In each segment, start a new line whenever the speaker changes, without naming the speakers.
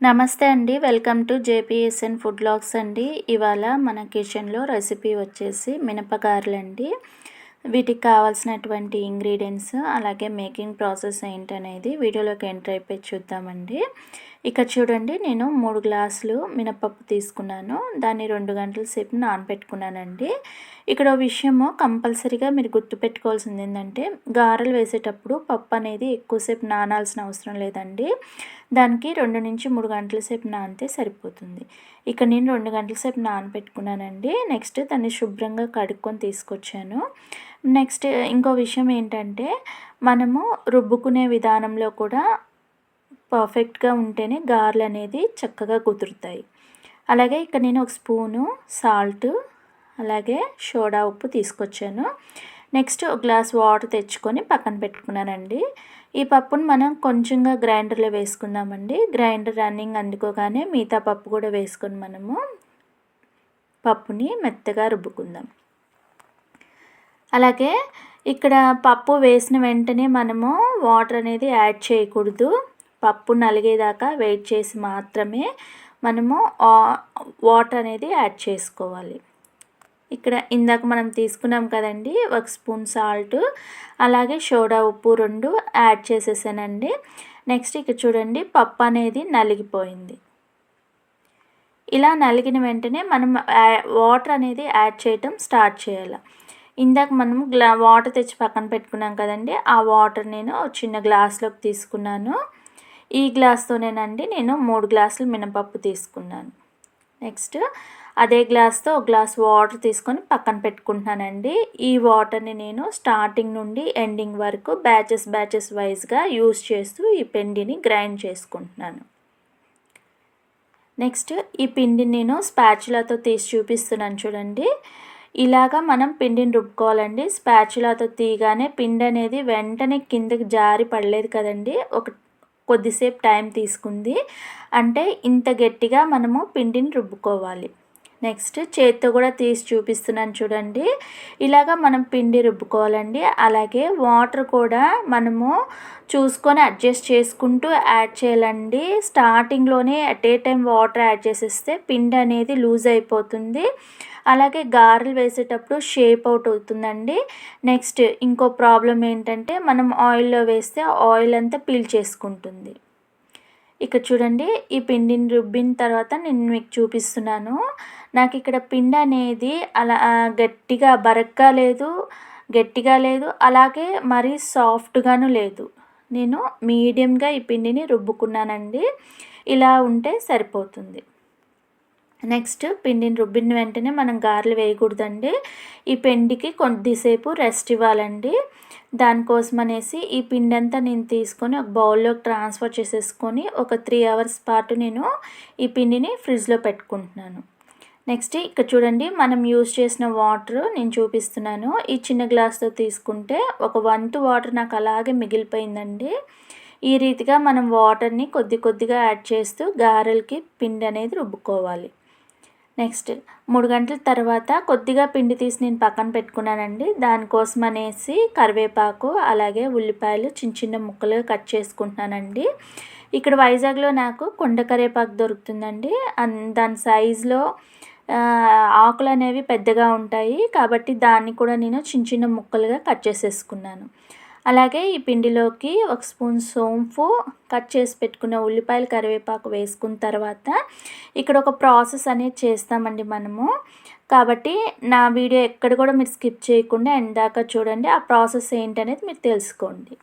నమస్తే అండి. Welcome to JPSN food logs అండి. ఇవాళ మన కిచెన్లో రెసిపీ వచ్చేసి మినపగారెలు అండి వీటికి కావాల్సినటువంటి ఇంగ్రీడియంట్స్ అలాగే మేకింగ్ ప్రాసెస్ ఏంటనేది వీడియోలోకి ఎంటర్ అయిపోయి చూద్దామండి. ఇక్కడ చూడండి నేను మూడు గ్లాసులు మినపప్పు తీసుకున్నాను. దాన్ని రెండు గంటల సేపు నానబెట్టుకున్నానండి. ఇక్కడ విషయము కంపల్సరీగా మీరు గుర్తుపెట్టుకోవాల్సింది ఏంటంటే గారెలు వేసేటప్పుడు పప్పు అనేది ఎక్కువసేపు నానాల్సిన అవసరం లేదండి. దానికి రెండు నుంచి మూడు గంటల సేపు నానితే సరిపోతుంది. ఇక్కడ నేను రెండు గంటల సేపు నానబెట్టుకున్నానండి. నెక్స్ట్ దాన్ని శుభ్రంగా కడుక్కొని తీసుకొచ్చాను. నెక్స్ట్ ఇంకో విషయం ఏంటంటే మనము రుబ్బుకునే విధానంలో కూడా పర్ఫెక్ట్గా ఉంటేనే గారెలు అనేది చక్కగా కుదురుతాయి. అలాగే ఇక్కడ నేను ఒక స్పూను సాల్ట్ అలాగే సోడా ఉప్పు తీసుకొచ్చాను. నెక్స్ట్ ఒక గ్లాస్ వాటర్ తెచ్చుకొని పక్కన పెట్టుకున్నానండి. ఈ పప్పును మనం కొంచెంగా గ్రైండర్లో వేసుకుందామండి. గ్రైండర్ రన్నింగ్ అందుకోగానే మిగతా పప్పు కూడా వేసుకొని మనము పప్పుని మెత్తగా రుబ్బుకుందాం. అలాగే ఇక్కడ పప్పు వేసిన వెంటనే మనము వాటర్ అనేది యాడ్ చేయకూడదు. పప్పు నలిగేదాకా వెయిట్ చేసి మాత్రమే మనము వాటర్ అనేది యాడ్ చేసుకోవాలి. ఇక్కడ ఇందాక మనం తీసుకున్నాం కదండి ఒక స్పూన్ సాల్ట్ అలాగే సోడా ఉప్పు రెండు యాడ్ చేసేసానండి. నెక్స్ట్ ఇక్కడ చూడండి పప్పు అనేది నలిగిపోయింది. ఇలా నలిగిన వెంటనే మనం వాటర్ అనేది యాడ్ చేయటం స్టార్ట్ చేయాలి. ఇందాక మనము గ్లా వాటర్ తెచ్చి పక్కన పెట్టుకున్నాం కదండి ఆ వాటర్ నేను చిన్న గ్లాస్లోకి తీసుకున్నాను. ఈ గ్లాస్తోనేనండి నేను మూడు గ్లాసులు మినపప్పు తీసుకున్నాను. నెక్స్ట్ అదే గ్లాస్తో ఒక గ్లాస్ వాటర్ తీసుకొని పక్కన పెట్టుకుంటున్నానండి. ఈ వాటర్ని నేను స్టార్టింగ్ నుండి ఎండింగ్ వరకు బ్యాచెస్ బ్యాచెస్ వైజ్గా యూస్ చేస్తూ ఈ పిండిని గ్రైండ్ చేసుకుంటున్నాను. నెక్స్ట్ ఈ పిండిని నేను స్పాచులాతో తీసి చూపిస్తున్నాను చూడండి. ఇలాగా మనం పిండిని రుబ్బుకోవాలండి. స్పాచులాతో తీయగానే పిండి అనేది వెంటనే కిందకి జారి పడలేదు కదండి. ఒక కొద్దిసేపు టైం తీసుకుంది. అంటే ఇంత గట్టిగా మనము పిండిని రుబ్బుకోవాలి. నెక్స్ట్ చేత్తో కూడా తీసి చూపిస్తున్నాను చూడండి. ఇలాగ మనం పిండి రుబ్బుకోవాలండి. అలాగే వాటర్ కూడా మనము చూసుకొని అడ్జస్ట్ చేసుకుంటూ యాడ్ చేయాలండి. స్టార్టింగ్లోనే at a time water add చేసేస్తే పిండి అనేది లూజ్ అయిపోతుంది. అలాగే గారెలు వేసేటప్పుడు షేప్ అవుట్ అవుతుందండి. నెక్స్ట్ ఇంకో ప్రాబ్లం ఏంటంటే మనం ఆయిల్లో వేస్తే ఆయిల్ అంతా పీల్ చేసుకుంటుంది. ఇక్కడ చూడండి ఈ పిండిని రుబ్బిన తర్వాత నేను మీకు చూపిస్తున్నాను. నాకు ఇక్కడ పిండి అనేది అలా గట్టిగా బరగ్గా లేదు గట్టిగా లేదు అలాగే మరీ సాఫ్ట్గాను లేదు. నేను మీడియంగా ఈ పిండిని రుబ్బుకున్నానండి. ఇలా ఉంటే సరిపోతుంది. నెక్స్ట్ పిండిని రుబ్బిన వెంటనే మనం గారెలు వేయకూడదండి. ఈ పిండికి కొద్దిసేపు రెస్ట్ ఇవ్వాలండి. దానికోసం అనేసి ఈ పిండి అంతా నేను తీసుకొని ఒక బౌల్లోకి ట్రాన్స్ఫర్ చేసేసుకొని ఒక త్రీ అవర్స్ పాటు నేను ఈ పిండిని ఫ్రిడ్జ్లో పెట్టుకుంటున్నాను. నెక్స్ట్ ఇక్కడ చూడండి మనం యూస్ చేసిన వాటర్ నేను చూపిస్తున్నాను. ఈ చిన్న గ్లాస్తో తీసుకుంటే ఒక వంతు వాటర్ నాకు అలాగే మిగిలిపోయిందండి. ఈ రీతిగా మనం వాటర్ని కొద్ది కొద్దిగా యాడ్ చేస్తూ గారెలకి పిండి అనేది రుబ్బుకోవాలి. నెక్స్ట్ మూడు గంటల తర్వాత కొద్దిగా పిండి తీసి నేను పక్కన పెట్టుకున్నానండి. దానికోసం అనేసి కరివేపాకు అలాగే ఉల్లిపాయలు చిన్న చిన్న ముక్కలు కట్ చేసుకుంటున్నానండి. ఇక్కడ వైజాగ్లో నాకు కొండ కరివేపాకు దొరుకుతుందండి. దాని సైజులో ఆకులు అనేవి పెద్దగా ఉంటాయి. కాబట్టి దాన్ని కూడా నేను చిన్న చిన్న ముక్కలుగా కట్ చేసేసుకున్నాను. అలాగే ఈ పిండిలోకి ఒక స్పూన్ సోంపు కట్ చేసి పెట్టుకున్న ఉల్లిపాయలు కరివేపాకు వేసుకున్న తర్వాత ఇక్కడ ఒక ప్రాసెస్ అనేది చేస్తామండి మనము. కాబట్టి నా వీడియో ఎక్కడ కూడా మీరు స్కిప్ చేయకుండా ఎందాక చూడండి ఆ ప్రాసెస్ ఏంటనేది మీరు తెలుసుకోండి.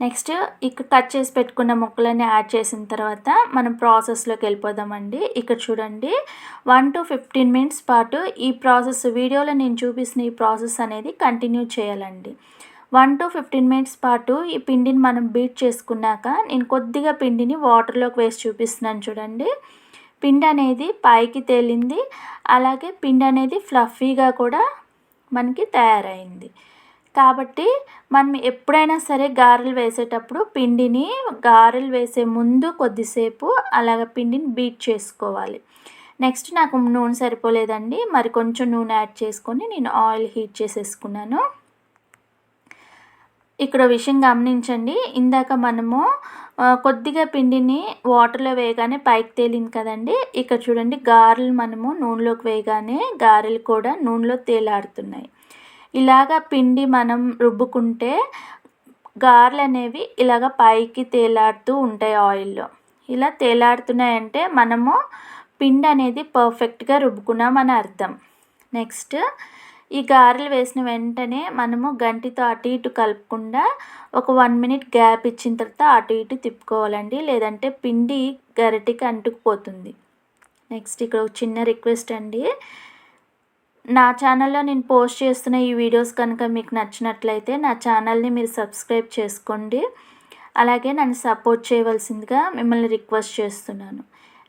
నెక్స్ట్ ఇక్కడ కట్ చేసి పెట్టుకున్న ముక్కలన్నీ యాడ్ చేసిన తర్వాత మనం ప్రాసెస్లోకి వెళ్ళిపోదామండి. ఇక్కడ చూడండి వన్ టు ఫిఫ్టీన్ మినిట్స్ పాటు ఈ ప్రాసెస్ వీడియోలో నేను చూపిస్తున్న ఈ ప్రాసెస్ అనేది కంటిన్యూ చేయాలండి. వన్ టు ఫిఫ్టీన్ మినిట్స్ పాటు ఈ పిండిని మనం బీట్ చేసుకున్నాక నేను కొద్దిగా పిండిని వాటర్లోకి వేసి చూపిస్తున్నాను చూడండి. పిండి అనేది పైకి తేలింది అలాగే పిండి అనేది ఫ్లఫీగా కూడా మనకి తయారైంది. కాబట్టి మనం ఎప్పుడైనా సరే గారెలు వేసేటప్పుడు పిండిని గారెలు వేసే ముందు కొద్దిసేపు అలాగ పిండిని బీట్ చేసుకోవాలి. నెక్స్ట్ నాకు నూనె సరిపోలేదండి మరి కొంచెం నూనె యాడ్ చేసుకొని నేను ఆయిల్ హీట్ చేసేసుకున్నాను. ఇక్కడ విషయం గమనించండి. ఇందాక మనము కొద్దిగా పిండిని వాటర్లో వేయగానే పైకి తేలింది కదండి. ఇక్కడ చూడండి గారెలు మనము నూనెలోకి వేయగానే గారెలు కూడా నూనెలో తేలాడుతున్నాయి. ఇలాగా పిండి మనం రుబ్బుకుంటే గారెలు అనేవి ఇలాగ పైకి తేలాడుతూ ఉంటాయి ఆయిల్లో. ఇలా తేలాడుతున్నాయంటే మనము పిండి అనేది పర్ఫెక్ట్గా రుబ్బుకున్నామని అర్థం. నెక్స్ట్ ఈ గారెలు వేసిన వెంటనే మనము గంటితో అటు ఇటు కలపకుండా ఒక వన్ మినిట్ గ్యాప్ ఇచ్చిన తర్వాత అటు ఇటు తిప్పుకోవాలండి. లేదంటే పిండి గరిటికి అంటుకుపోతుంది. నెక్స్ట్ ఇక్కడ ఒక చిన్న రిక్వెస్ట్ అండి. నా ఛానల్లో నేను పోస్ట్ చేస్తున్న ఈ వీడియోస్ కనుక మీకు నచ్చినట్లయితే నా ఛానల్ని మీరు సబ్స్క్రైబ్ చేసుకోండి. అలాగే నన్ను సపోర్ట్ చేయవలసిందిగా మిమ్మల్ని రిక్వెస్ట్ చేస్తున్నాను.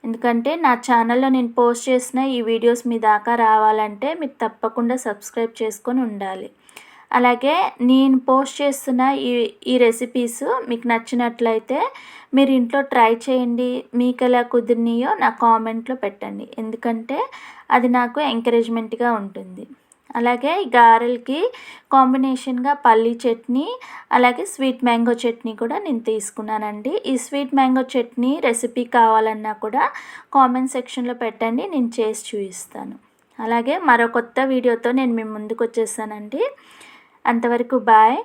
ఎందుకంటే నా ఛానల్లో నేను పోస్ట్ చేసిన ఈ వీడియోస్ మీ దాకా రావాలంటే మీరు తప్పకుండా సబ్స్క్రైబ్ చేసుకొని ఉండాలి. అలాగే నేను పోస్ట్ చేస్తున్న ఈ ఈ రెసిపీస్ మీకు నచ్చినట్లయితే మీరు ఇంట్లో ట్రై చేయండి. మీకు ఎలా కుదిరినాయో నా కామెంట్లో పెట్టండి. ఎందుకంటే అది నాకు ఎంకరేజ్మెంట్గా ఉంటుంది. అలాగే ఈ గారెలకి కాంబినేషన్గా పల్లీ చట్నీ అలాగే స్వీట్ మ్యాంగో చట్నీ కూడా నేను తీసుకున్నానండి. ఈ స్వీట్ మ్యాంగో చట్నీ రెసిపీ కావాలన్నా కూడా కామెంట్ సెక్షన్లో పెట్టండి నేను చేసి చూపిస్తాను. అలాగే మరో కొత్త వీడియోతో నేను మీ ముందుకు వచ్చేసానండి. అంతవరకు బాయ్.